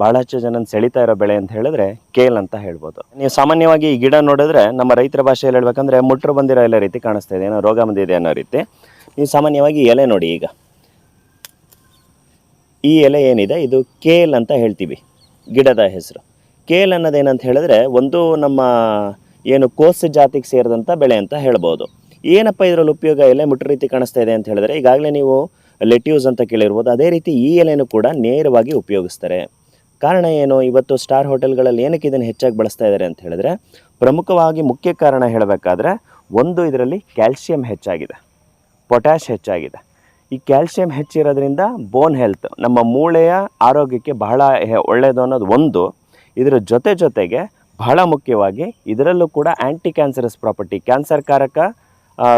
ಬಹಳಷ್ಟು ಜನ ಸೆಳಿತಾ ಇರೋ ಬೆಳೆ ಅಂತ ಹೇಳಿದ್ರೆ ಕೇಲ್ ಅಂತ ಹೇಳ್ಬೋದು. ನೀವು ಸಾಮಾನ್ಯವಾಗಿ ಈ ಗಿಡ ನೋಡಿದ್ರೆ ನಮ್ಮ ರೈತರ ಭಾಷೆಯಲ್ಲಿ ಹೇಳ್ಬೇಕಂದ್ರೆ ಮುಟ್ರು ಬಂದಿರೋ ಎಲ್ಲ ರೀತಿ ಕಾಣಿಸ್ತಾ ಇದೆ, ಏನೋ ರೋಗ ಬಂದಿದೆ ಅನ್ನೋ ರೀತಿ. ನೀವು ಸಾಮಾನ್ಯವಾಗಿ ಎಲೆ ನೋಡಿ ಈಗ. ಈ ಎಲೆ ಏನಿದೆ? ಇದು ಕೇಲ್ ಅಂತ ಹೇಳ್ತೀವಿ, ಗಿಡದ ಹೆಸರು. ಕೇಲ್ ಅನ್ನೋದೇನಂತ ಹೇಳಿದ್ರೆ ಒಂದು ನಮ್ಮ ಏನು ಕೋಸು ಜಾತಿಗೆ ಸೇರಿದಂಥ ಬೆಳೆ ಅಂತ ಹೇಳ್ಬೋದು. ಏನಪ್ಪ ಇದರಲ್ಲಿ ಉಪಯೋಗ ಎಲೆ ಮುಟ್ಟ ರೀತಿ ಕಾಣಿಸ್ತಾ ಇದೆ ಅಂತ ಹೇಳಿದ್ರೆ ಈಗಾಗಲೇ ನೀವು ಲೆಟ್ಯೂಸ್ ಅಂತ ಕೇಳಿರ್ಬೋದು, ಅದೇ ರೀತಿ ಈ ಎಲೆಯೂ ಕೂಡ ನೇರವಾಗಿ ಉಪಯೋಗಿಸ್ತಾರೆ. ಕಾರಣ ಏನು? ಇವತ್ತು ಸ್ಟಾರ್ ಹೋಟೆಲ್ಗಳಲ್ಲಿ ಏನಕ್ಕೆ ಇದನ್ನು ಹೆಚ್ಚಾಗಿ ಬಳಸ್ತಾ ಇದ್ದಾರೆ ಅಂತ ಹೇಳಿದ್ರೆ, ಪ್ರಮುಖವಾಗಿ ಮುಖ್ಯ ಕಾರಣ ಹೇಳಬೇಕಾದ್ರೆ, ಒಂದು ಇದರಲ್ಲಿ ಕ್ಯಾಲ್ಸಿಯಂ ಹೆಚ್ಚಾಗಿದೆ ಪೊಟ್ಯಾಶ್ ಹೆಚ್ಚಾಗಿದೆ. ಈ ಕ್ಯಾಲ್ಸಿಯಂ ಹೆಚ್ಚಿರೋದ್ರಿಂದ ಬೋನ್ ಹೆಲ್ತ್, ನಮ್ಮ ಮೂಳೆಯ ಆರೋಗ್ಯಕ್ಕೆ ಬಹಳ ಒಳ್ಳೆಯದು ಅನ್ನೋದು ಒಂದು. ಇದರ ಜೊತೆ ಜೊತೆಗೆ ಬಹಳ ಮುಖ್ಯವಾಗಿ ಇದರಲ್ಲೂ ಕೂಡ ಆ್ಯಂಟಿ ಕ್ಯಾನ್ಸರಸ್ ಪ್ರಾಪರ್ಟಿ ಕ್ಯಾನ್ಸರ್ ಕಾರಕ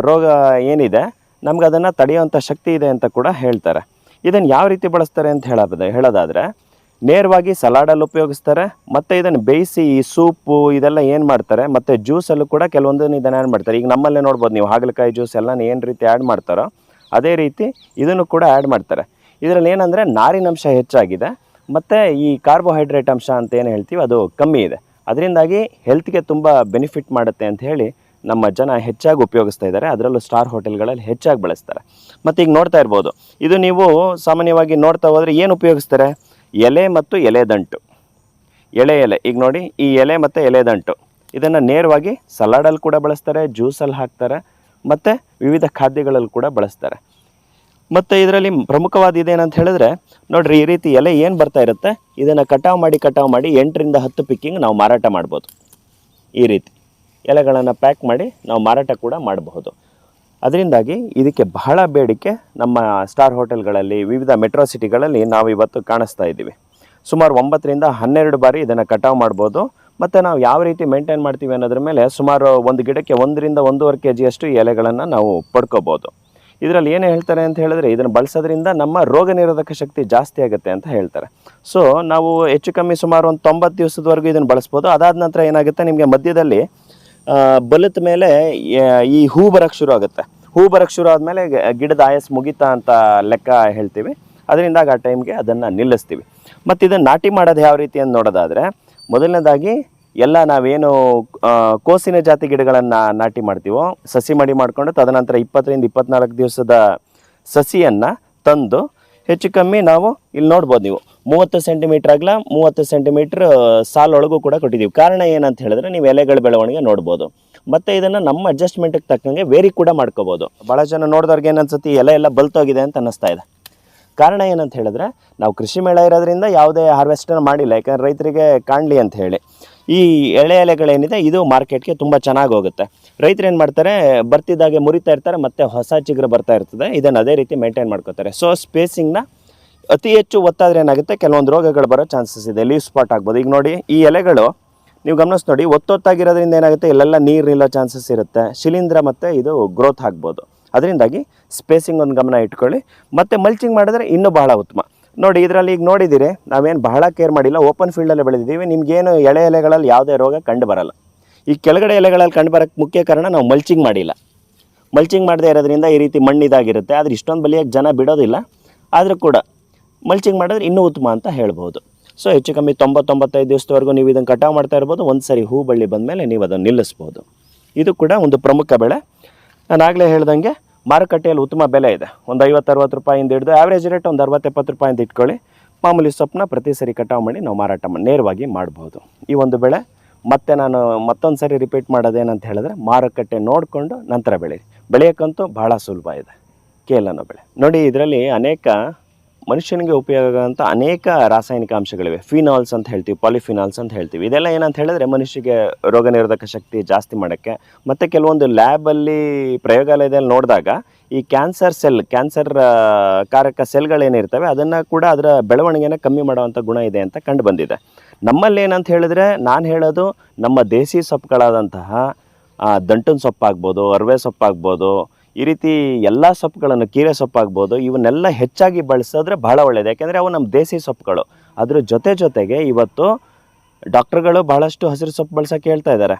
ರೋಗ ಏನಿದೆ, ನಮ್ಗೆ ಅದನ್ನು ತಡೆಯುವಂಥ ಶಕ್ತಿ ಇದೆ ಅಂತ ಕೂಡ ಹೇಳ್ತಾರೆ. ಇದನ್ನು ಯಾವ ರೀತಿ ಬಳಸ್ತಾರೆ ಅಂತ ಹೇಳೋದು ಹೇಳೋದಾದರೆ ನೇರವಾಗಿ ಸಲಾಡಲ್ಲಿ ಉಪಯೋಗಿಸ್ತಾರೆ, ಮತ್ತು ಇದನ್ನು ಬೇಯಿಸಿ ಈ ಸೂಪು ಇದೆಲ್ಲ ಏನು ಮಾಡ್ತಾರೆ, ಮತ್ತು ಜ್ಯೂಸಲ್ಲೂ ಕೂಡ ಕೆಲವೊಂದನ್ನು ಇದನ್ನು ಆ್ಯಡ್ ಮಾಡ್ತಾರೆ. ಈಗ ನಮ್ಮಲ್ಲೇ ನೋಡ್ಬೋದು ನೀವು, ಹಾಗಲಕಾಯಿ ಜ್ಯೂಸ್ ಎಲ್ಲ ಏನು ರೀತಿ ಆ್ಯಡ್ ಮಾಡ್ತಾರೋ, ಅದೇ ರೀತಿ ಇದನ್ನು ಕೂಡ ಆ್ಯಡ್ ಮಾಡ್ತಾರೆ. ಇದರಲ್ಲಿ ಏನಂದರೆ ನಾರಿನಂಶ ಹೆಚ್ಚಾಗಿದೆ, ಮತ್ತು ಈ ಕಾರ್ಬೋಹೈಡ್ರೇಟ್ ಅಂಶ ಅಂತ ಏನು ಹೇಳ್ತೀವಿ, ಅದು ಕಮ್ಮಿ ಇದೆ. ಅದರಿಂದಾಗಿ ಹೆಲ್ತ್ಗೆ ತುಂಬ ಬೆನಿಫಿಟ್ ಮಾಡುತ್ತೆ ಅಂತ ಹೇಳಿ ನಮ್ಮ ಜನ ಹೆಚ್ಚಾಗಿ ಉಪಯೋಗಿಸ್ತಾ ಇದ್ದಾರೆ. ಅದರಲ್ಲೂ ಸ್ಟಾರ್ ಹೋಟೆಲ್ಗಳಲ್ಲಿ ಹೆಚ್ಚಾಗಿ ಬಳಸ್ತಾರೆ. ಮತ್ತು ಈಗ ನೋಡ್ತಾ ಇರ್ಬೋದು, ಇದು ನೀವು ಸಾಮಾನ್ಯವಾಗಿ ನೋಡ್ತಾ ಹೋದರೆ ಏನು ಉಪಯೋಗಿಸ್ತಾರೆ? ಎಲೆ ಮತ್ತು ಎಲೆ ದಂಟು. ಎಳೆ ಎಲೆ. ಈಗ ನೋಡಿ, ಈ ಎಲೆ ಮತ್ತು ಎಲೆ ದಂಟು. ಇದನ್ನು ನೇರವಾಗಿ ಸಲಾಡಲ್ಲಿ ಕೂಡ ಬಳಸ್ತಾರೆ ಜ್ಯೂಸಲ್ಲಿ ಹಾಕ್ತಾರೆ, ಮತ್ತು ವಿವಿಧ ಖಾದ್ಯಗಳಲ್ಲಿ ಕೂಡ ಬಳಸ್ತಾರೆ. ಮತ್ತು ಇದರಲ್ಲಿ ಪ್ರಮುಖವಾದ ಇದೇನಂತ ಹೇಳಿದ್ರೆ, ನೋಡಿರಿ, ಈ ರೀತಿ ಎಲೆ ಏನು ಬರ್ತಾ ಇರುತ್ತೆ? ಇದನ್ನು ಕಟಾವು ಮಾಡಿ ಕಟಾವು ಮಾಡಿ ಎಂಟರಿಂದ ಹತ್ತು ಪಿಕ್ಕಿಂಗ್ ನಾವು ಮಾರಾಟ ಮಾಡ್ಬೋದು. ಈ ರೀತಿ ಎಲೆಗಳನ್ನು ಪ್ಯಾಕ್ ಮಾಡಿ ನಾವು ಮಾರಾಟ ಕೂಡ ಮಾಡಬಹುದು. ಅದರಿಂದಾಗಿ ಇದಕ್ಕೆ ಬಹಳ ಬೇಡಿಕೆ ನಮ್ಮ ಸ್ಟಾರ್ ಹೋಟೆಲ್ಗಳಲ್ಲಿ, ವಿವಿಧ ಮೆಟ್ರೋ ಸಿಟಿಗಳಲ್ಲಿ ನಾವು ಇವತ್ತು ಕಾಣಿಸ್ತಾ ಇದ್ದೀವಿ. ಸುಮಾರು ಒಂಬತ್ತರಿಂದ ಹನ್ನೆರಡು ಬಾರಿ ಇದನ್ನು ಕಟಾವು ಮಾಡ್ಬೋದು. ಮತ್ತು ನಾವು ಯಾವ ರೀತಿ ಮೇಂಟೈನ್ ಮಾಡ್ತೀವಿ ಅನ್ನೋದ್ರ ಮೇಲೆ ಸುಮಾರು ಒಂದು ಗಿಡಕ್ಕೆ ಒಂದರಿಂದ ಒಂದೂವರೆ ಕೆ ಜಿಯಷ್ಟು ಎಲೆಗಳನ್ನು ನಾವು ಪಡ್ಕೋಬೋದು. ಇದರಲ್ಲಿ ಏನು ಹೇಳ್ತಾರೆ ಅಂತ ಹೇಳಿದ್ರೆ, ಇದನ್ನು ಬಳಸೋದ್ರಿಂದ ನಮ್ಮ ರೋಗ ನಿರೋಧಕ ಶಕ್ತಿ ಜಾಸ್ತಿ ಆಗುತ್ತೆ ಅಂತ ಹೇಳ್ತಾರೆ. ಸೊ ನಾವು ಹೆಚ್ಚು ಕಮ್ಮಿ ಸುಮಾರು ಒಂದು ತೊಂಬತ್ತು ದಿವಸದವರೆಗೂ ಇದನ್ನು ಬಳಸ್ಬೋದು. ಅದಾದ ನಂತರ ಏನಾಗುತ್ತೆ? ನಿಮಗೆ ಮಧ್ಯದಲ್ಲಿ ಬಲಿತ ಮೇಲೆ ಈ ಹೂ ಬರೋಕ್ಕೆ ಶುರು ಆಗುತ್ತೆ. ಹೂ ಬರೋಕ್ಕೆ ಶುರು ಆದಮೇಲೆ ಗಿಡದ ಆಯಸ್ ಮುಗಿತಾ ಅಂತ ಲೆಕ್ಕ ಹೇಳ್ತೀವಿ. ಅದರಿಂದಾಗಿ ಆ ಟೈಮ್ಗೆ ಅದನ್ನು ನಿಲ್ಲಿಸ್ತೀವಿ. ಮತ್ತು ಇದನ್ನು ನಾಟಿ ಮಾಡೋದು ಯಾವ ರೀತಿ ಅಂತ ನೋಡೋದಾದರೆ, ಮೊದಲನೇದಾಗಿ ಎಲ್ಲ ನಾವೇನು ಕೋಸಿನ ಜಾತಿ ಗಿಡಗಳನ್ನು ನಾಟಿ ಮಾಡ್ತೀವೋ, ಸಸಿ ಮಡಿ ಮಾಡಿಕೊಂಡು ತದನಂತರ ಇಪ್ಪತ್ತರಿಂದ ಇಪ್ಪತ್ನಾಲ್ಕು ದಿವಸದ ಸಸಿಯನ್ನು ತಂದು, ಹೆಚ್ಚು ಕಮ್ಮಿ ನಾವು ಇಲ್ಲಿ ನೋಡ್ಬೋದು ನೀವು. ಮೂವತ್ತು ಸೆಂಟಿಮೀಟ್ರ್ ಆಗ್ಲ ಮೂವತ್ತು ಸೆಂಟಿಮೀಟ್ರ್ ಸಾಲೊಳಗೂ ಕೂಡ ಕೊಟ್ಟಿದ್ದೀವಿ. ಕಾರಣ ಏನಂತ ಹೇಳಿದ್ರೆ ನೀವು ಎಲೆಗಳ ಬೆಳವಣಿಗೆ ನೋಡ್ಬೋದು. ಮತ್ತು ಇದನ್ನು ನಮ್ಮ ಅಡ್ಜಸ್ಟ್ಮೆಂಟಿಗೆ ತಕ್ಕಂಗೆ ವೇರಿ ಕೂಡ ಮಾಡ್ಕೋಬೋದು. ಭಾಳ ಜನ ನೋಡಿದವ್ರಿಗೆ ಏನನ್ಸುತ್ತೆ ಎಲೆ ಎಲ್ಲ ಬಲ್ತೋಗಿದೆ ಅಂತ ಅನ್ನಿಸ್ತಾ ಇದೆ. ಕಾರಣ ಏನಂತ ಹೇಳಿದ್ರೆ, ನಾವು ಕೃಷಿ ಮೇಳ ಇರೋದ್ರಿಂದ ಯಾವುದೇ ಹಾರ್ವೆಸ್ಟರ್ ಮಾಡಿಲ್ಲ. ಯಾಕಂದ್ರೆ ರೈತರಿಗೆ ಕಾಣಲಿ ಅಂತ ಹೇಳಿ. ಈ ಎಳೆ ಎಲೆಗಳೇನಿದೆ, ಇದು ಮಾರ್ಕೆಟ್ಗೆ ತುಂಬ ಚೆನ್ನಾಗಿ ಹೋಗುತ್ತೆ. ರೈತರು ಏನು ಮಾಡ್ತಾರೆ, ಬರ್ತಿದ್ದಾಗೆ ಮುರಿತಾ ಇರ್ತಾರೆ, ಮತ್ತು ಹೊಸ ಚಿಗುರು ಬರ್ತಾ ಇರ್ತದೆ. ಇದನ್ನು ಅದೇ ರೀತಿ ಮೇಂಟೈನ್ ಮಾಡ್ಕೋತಾರೆ. ಸೊ ಸ್ಪೇಸಿಂಗ್ನ ಅತಿ ಹೆಚ್ಚು ಒತ್ತಾದ್ರೆ ಏನಾಗುತ್ತೆ? ಕೆಲವೊಂದು ರೋಗಗಳು ಬರೋ ಚಾನ್ಸಸ್ ಇದೆ. ಲೀವ್ ಸ್ಪಾಟ್ ಆಗ್ಬೋದು. ಈಗ ನೋಡಿ, ಈ ಎಲೆಗಳು, ನೀವು ಗಮನಿಸಿ ನೋಡಿ, ಒತ್ತೊತ್ತಾಗಿರೋದ್ರಿಂದ ಏನಾಗುತ್ತೆ? ಇಲ್ಲೆಲ್ಲ ನೀರು ನಿಲ್ಲೋ ಚಾನ್ಸಸ್ ಇರುತ್ತೆ. ಶಿಲೀಂಧ್ರ ಮತ್ತು ಇದು ಗ್ರೋತ್ ಆಗ್ಬೋದು. ಅದರಿಂದಾಗಿ ಸ್ಪೇಸಿಂಗ್ ಒಂದು ಗಮನ ಇಟ್ಕೊಳ್ಳಿ. ಮತ್ತು ಮಲ್ಚಿಂಗ್ ಮಾಡಿದ್ರೆ ಇನ್ನೂ ಬಹಳ ಉತ್ತಮ. ನೋಡಿ, ಇದರಲ್ಲಿ ಈಗ ನೋಡಿದ್ದೀರಿ ನಾವೇನು ಬಹಳ ಕೇರ್ ಮಾಡಿಲ್ಲ. ಓಪನ್ ಫೀಲ್ಡಲ್ಲೇ ಬೆಳೆದಿದ್ದೀವಿ. ನಿಮಗೇನು ಎಳೆ ಎಲೆಗಳಲ್ಲಿ ಯಾವುದೇ ರೋಗ ಕಂಡು ಬರಲ್ಲ. ಈ ಕೆಳಗಡೆ ಎಲೆಗಳಲ್ಲಿ ಕಂಡು ಬರೋಕ್ಕೆ ಮುಖ್ಯ ಕಾರಣ ನಾವು ಮಲ್ಚಿಂಗ್ ಮಾಡಿಲ್ಲ. ಮಲ್ಚಿಂಗ್ ಮಾಡದೇ ಇರೋದ್ರಿಂದ ಈ ರೀತಿ ಮಣ್ಣು ಇದಾಗಿರುತ್ತೆ ಆದರೆ ಇಷ್ಟೊಂದು ಬಲಿಯಾಗಿ ಜನ ಬಿಡೋದಿಲ್ಲ. ಆದರೂ ಕೂಡ ಮಲ್ಚಿಂಗ್ ಮಾಡಿದ್ರೆ ಇನ್ನೂ ಉತ್ತಮ ಅಂತ ಹೇಳ್ಬೋದು. ಸೊ ಹೆಚ್ಚು ಕಮ್ಮಿ ತೊಂಬತ್ತೊಂಬತ್ತೈದು ದಿವಸದವರೆಗೂ ನೀವು ಇದನ್ನು ಕಟಾವು ಮಾಡ್ತಾ ಇರ್ಬೋದು. ಒಂದು ಸರಿ ಹೂ ಬಳ್ಳಿ ಬಂದಮೇಲೆ ನೀವು ಅದನ್ನು ನಿಲ್ಲಿಸ್ಬೋದು. ಇದು ಕೂಡ ಒಂದು ಪ್ರಮುಖ ಬೆಳೆ. ನಾನು ಆಗಲೇ ಹೇಳ್ದಂಗೆ ಮಾರುಕಟ್ಟೆಯಲ್ಲಿ ಉತ್ತಮ ಬೆಲೆ ಇದೆ. ಒಂದು ಐವತ್ತು ಅರವತ್ತು ರೂಪಾಯಿಂದ ಹಿಡಿದು ಆ್ಯಾವ್ರೇಜ್ ರೇಟ್ ಒಂದು ಅರವತ್ತು ಎಪ್ಪತ್ತು ರೂಪಾಯಿಂದ ಇಟ್ಕೊಳ್ಳಿ. ಮಾಮೂಲಿ ಸೊಪ್ಪನ್ನ ಪ್ರತಿ ಸರಿ ಕಟಾವು ಮಾಡಿ ನಾವು ಮಾರಾಟ ಮಾಡಿ ನೇರವಾಗಿ ಮಾಡ್ಬೋದು. ಈ ಒಂದು ಬೆಳೆ ಮತ್ತೆ ನಾನು ಮತ್ತೊಂದು ಸರಿ ರಿಪೀಟ್ ಮಾಡೋದೇನಂತ ಹೇಳಿದ್ರೆ ಮಾರುಕಟ್ಟೆ ನೋಡಿಕೊಂಡು ನಂತರ ಬೆಳೆ. ಬೆಳೆಯೋಕ್ಕಂತೂ ಭಾಳ ಸುಲಭ ಇದೆ. ಕೇಲನ ಬೆಳೆ. ನೋಡಿ, ಇದರಲ್ಲಿ ಅನೇಕ ಮನುಷ್ಯನಿಗೆ ಉಪಯೋಗ ಆಗೋಂಥ ಅನೇಕ ರಾಸಾಯನಿಕ ಅಂಶಗಳಿವೆ. ಫಿನಾಲ್ಸ್ ಅಂತ ಹೇಳ್ತೀವಿ, ಪಾಲಿಫಿನಾಲ್ಸ್ ಅಂತ ಹೇಳ್ತೀವಿ. ಇದೆಲ್ಲ ಏನಂತ ಹೇಳಿದ್ರೆ ಮನುಷ್ಯಗೆ ರೋಗ ನಿರೋಧಕ ಶಕ್ತಿ ಜಾಸ್ತಿ ಮಾಡೋಕ್ಕೆ. ಮತ್ತು ಕೆಲವೊಂದು ಲ್ಯಾಬಲ್ಲಿ ಪ್ರಯೋಗಾಲಯದಲ್ಲಿ ನೋಡಿದಾಗ ಈ ಕ್ಯಾನ್ಸರ್ ಸೆಲ್, ಕ್ಯಾನ್ಸರ್ ಕಾರಕ ಸೆಲ್ಗಳೇನಿರ್ತವೆ ಅದನ್ನು ಕೂಡ ಅದರ ಬೆಳವಣಿಗೆನ ಕಮ್ಮಿ ಮಾಡುವಂಥ ಗುಣ ಇದೆ ಅಂತ ಕಂಡು ಬಂದಿದೆ. ನಮ್ಮಲ್ಲಿ ಏನಂತ ಹೇಳಿದ್ರೆ ನಾನು ಹೇಳೋದು ನಮ್ಮ ದೇಸಿ ಸೊಪ್ಪುಗಳಾದಂತಹ ದಂಟನ ಸೊಪ್ಪಾಗ್ಬೋದು, ಅರವೆ ಸೊಪ್ಪಾಗ್ಬೋದು ಈ ರೀತಿ ಎಲ್ಲ ಸೊಪ್ಪುಗಳನ್ನು ಕೀರೆ ಸೊಪ್ಪಾಗ್ಬೋದು, ಇವನ್ನೆಲ್ಲ ಹೆಚ್ಚಾಗಿ ಬಳಸಿದ್ರೆ ಬಹಳ ಒಳ್ಳೆಯದು ಯಾಕೆಂದರೆ ಅವು ನಮ್ಮ ದೇಸಿ ಸೊಪ್ಪುಗಳು. ಅದ್ರ ಜೊತೆ ಜೊತೆಗೆ ಇವತ್ತು ಡಾಕ್ಟ್ರುಗಳು ಬಹಳಷ್ಟು ಹಸಿರು ಸೊಪ್ಪು ಬಳಸೋಕೆ ಹೇಳ್ತಾ ಇದ್ದಾರೆ.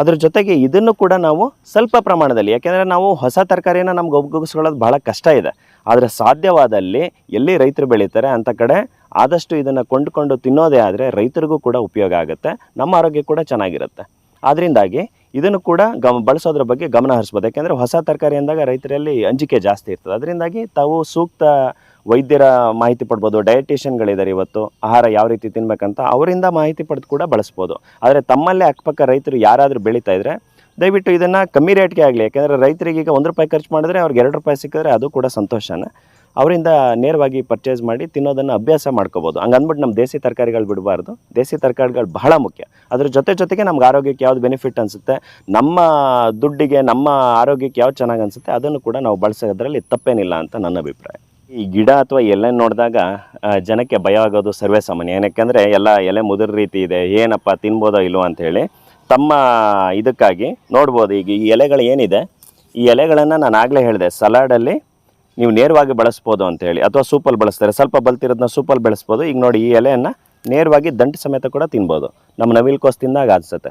ಅದ್ರ ಜೊತೆಗೆ ಇದನ್ನು ಕೂಡ ನಾವು ಸ್ವಲ್ಪ ಪ್ರಮಾಣದಲ್ಲಿ, ಯಾಕೆಂದರೆ ನಾವು ಹೊಸ ತರಕಾರಿನ ನಮ್ಗೆ ಒಗ್ಗಿಸ್ಕೊಳ್ಳೋದು ಬಹಳ ಕಷ್ಟ ಇದೆ. ಆದರೆ ಸಾಧ್ಯವಾದಲ್ಲಿ ಎಲ್ಲಿ ರೈತರು ಬೆಳೀತಾರೆ ಅಂಥ ಕಡೆ ಆದಷ್ಟು ಇದನ್ನು ಕೊಂಡುಕೊಂಡು ತಿನ್ನೋದೇ ಆದರೆ ರೈತರಿಗೂ ಕೂಡ ಉಪಯೋಗ ಆಗುತ್ತೆ. ನಮ್ಮ ಆರೋಗ್ಯ ಕೂಡ ಚೆನ್ನಾಗಿರುತ್ತೆ. ಆದ್ದರಿಂದಾಗಿ ಇದನ್ನು ಕೂಡ ಗಮ, ಬಳಸೋದ್ರ ಬಗ್ಗೆ ಗಮನ ಹರಿಸ್ಬೋದು. ಯಾಕೆಂದರೆ ಹೊಸ ತರಕಾರಿ ಅಂದಾಗ ರೈತರಲ್ಲಿ ಅಂಜಿಕೆ ಜಾಸ್ತಿ ಇರ್ತದೆ. ಅದರಿಂದಾಗಿ ತಾವು ಸೂಕ್ತ ವೈದ್ಯರ ಮಾಹಿತಿ ಪಡ್ಬೋದು, ಡಯಟಿಷಿಯನ್ಗಳಿದ್ದಾರೆ ಇವತ್ತು, ಆಹಾರ ಯಾವ ರೀತಿ ತಿನ್ಬೇಕಂತ ಅವರಿಂದ ಮಾಹಿತಿ ಪಡೆದು ಕೂಡ ಬಳಸ್ಬೋದು. ಆದರೆ ತಮ್ಮಲ್ಲೇ ಅಕ್ಕಪಕ್ಕ ರೈತರು ಯಾರಾದರೂ ಬೆಳೀತಾ ಇದ್ದರೆ ದಯವಿಟ್ಟು ಇದನ್ನು ಕಮ್ಮಿ ರೇಟ್ಗೆ ಆಗಲಿ. ಯಾಕೆಂದರೆ ರೈತರಿಗೆ ಈಗ ಒಂದು ರೂಪಾಯಿ ಖರ್ಚು ಮಾಡಿದ್ರೆ ಅವ್ರಿಗೆ ಎರಡು ರೂಪಾಯಿ ಸಿಕ್ಕಿದ್ರೆ ಅದು ಕೂಡ ಸಂತೋಷನೇ. ಅವರಿಂದ ನೇರವಾಗಿ ಪರ್ಚೇಸ್ ಮಾಡಿ ತಿನ್ನೋದನ್ನು ಅಭ್ಯಾಸ ಮಾಡ್ಕೋಬೋದು. ಹಂಗಂದ್ಬಿಟ್ಟು ನಮ್ಮ ದೇಸಿ ತರಕಾರಿಗಳು ಬಿಡಬಾರ್ದು. ದೇಸಿ ತರಕಾರಿಗಳು ಬಹಳ ಮುಖ್ಯ. ಅದ್ರ ಜೊತೆ ಜೊತೆಗೆ ನಮ್ಗೆ ಆರೋಗ್ಯಕ್ಕೆ ಯಾವ್ದು ಬೆನಿಫಿಟ್ ಅನಿಸುತ್ತೆ, ನಮ್ಮ ದುಡ್ಡಿಗೆ, ನಮ್ಮ ಆರೋಗ್ಯಕ್ಕೆ ಯಾವ್ದು ಚೆನ್ನಾಗಿ ಅನಿಸುತ್ತೆ, ಅದನ್ನು ಕೂಡ ನಾವು ಬಳಸೋದ್ರಲ್ಲಿ ತಪ್ಪೇನಿಲ್ಲ ಅಂತ ನನ್ನ ಅಭಿಪ್ರಾಯ. ಈ ಗಿಡ ಅಥವಾ ಎಲೆ ನೋಡಿದಾಗ ಜನಕ್ಕೆ ಭಯ ಆಗೋದು ಸರ್ವೇ ಸಾಮಾನ್ಯ. ಏನಕ್ಕೆಂದರೆ ಎಲ್ಲ ಎಲೆ ಮುದುರ ರೀತಿ ಇದೆ, ಏನಪ್ಪ ತಿನ್ಬೋದೋ ಇಲ್ವೋ ಅಂತೇಳಿ ತಮ್ಮ ಇದಕ್ಕಾಗಿ ನೋಡ್ಬೋದು. ಈಗ ಈ ಎಲೆಗಳು ಏನಿದೆ, ಈ ಎಲೆಗಳನ್ನು ನಾನು ಆಗಲೇ ಹೇಳಿದೆ ಸಲಾಡಲ್ಲಿ ನೀವು ನೇರವಾಗಿ ಬಳಸ್ಬೋದು ಅಂತೇಳಿ ಅಥವಾ ಸೂಪಲ್ಲಿ ಬಳಸ್ತಾರೆ, ಸ್ವಲ್ಪ ಬಲ್ತಿರೋದನ್ನ ಸೂಪಲ್ಲಿ ಬೆಳೆಸ್ಬೋದು. ಈಗ ನೋಡಿ, ಈ ಎಲೆಯನ್ನು ನೇರವಾಗಿ ದಂಟು ಸಮೇತ ಕೂಡ ತಿನ್ಬೋದು. ನಮ್ಮ ನವಿಲ್ಕೋಸ್ ತಿಂದಾಗ ಅನ್ಸುತ್ತೆ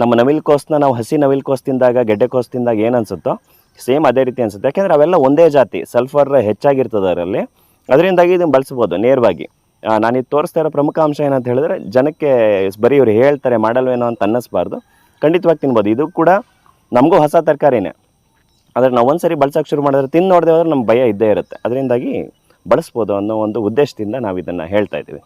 ನಮ್ಮ ನವಿಲ್ಕೋಸ್ನ ನಾವು ಹಸಿ ನವಿಲ್ಕೋಸ್ ತಿಂದಾಗ ಗೆಡ್ಡೆಕೋಸ್ ತಿಂದಾಗ ಏನು ಅನ್ಸುತ್ತೋ, ಸೇಮ್ ಅದೇ ರೀತಿ ಅನಿಸುತ್ತೆ. ಯಾಕೆಂದರೆ ಅವೆಲ್ಲ ಒಂದೇ ಜಾತಿ ಸಲ್ಫರ್ ಹೆಚ್ಚಾಗಿರ್ತದೆ ಅದರಲ್ಲಿ. ಅದರಿಂದಾಗಿ ಇದನ್ನು ಬಳಸ್ಬೋದು ನೇರವಾಗಿ. ನಾನು ಇದು ತೋರಿಸ್ತಾ ಇರೋ ಪ್ರಮುಖ ಅಂಶ ಏನಂತ ಹೇಳಿದ್ರೆ, ಜನಕ್ಕೆ ಬರೀ ಇವ್ರು ಹೇಳ್ತಾರೆ, ಮಾಡಲ್ವೇನೋ ಅಂತ ಅನ್ನಿಸ್ಬಾರ್ದು. ಖಂಡಿತವಾಗಿ ತಿನ್ಬೋದು. ಇದು ಕೂಡ ನಮಗೂ ಹೊಸ ತರಕಾರಿನೇ. ಆದರೆ ನಾವು ಒಂದ್ಸರಿ ಬಳಸೋಕೆ ಶುರು ಮಾಡಿದ್ರೆ ತಿಂದು ನೋಡಿದೆ ಹೋದ್ರೆ ನಮ್ಮ ಭಯ ಇದ್ದೇ ಇರುತ್ತೆ. ಅದರಿಂದಾಗಿ ಬಳಸ್ಬೋದು ಅನ್ನೋ ಒಂದು ಉದ್ದೇಶದಿಂದ ನಾವು ಇದನ್ನು ಹೇಳ್ತಾ ಇದ್ದೀವಿ.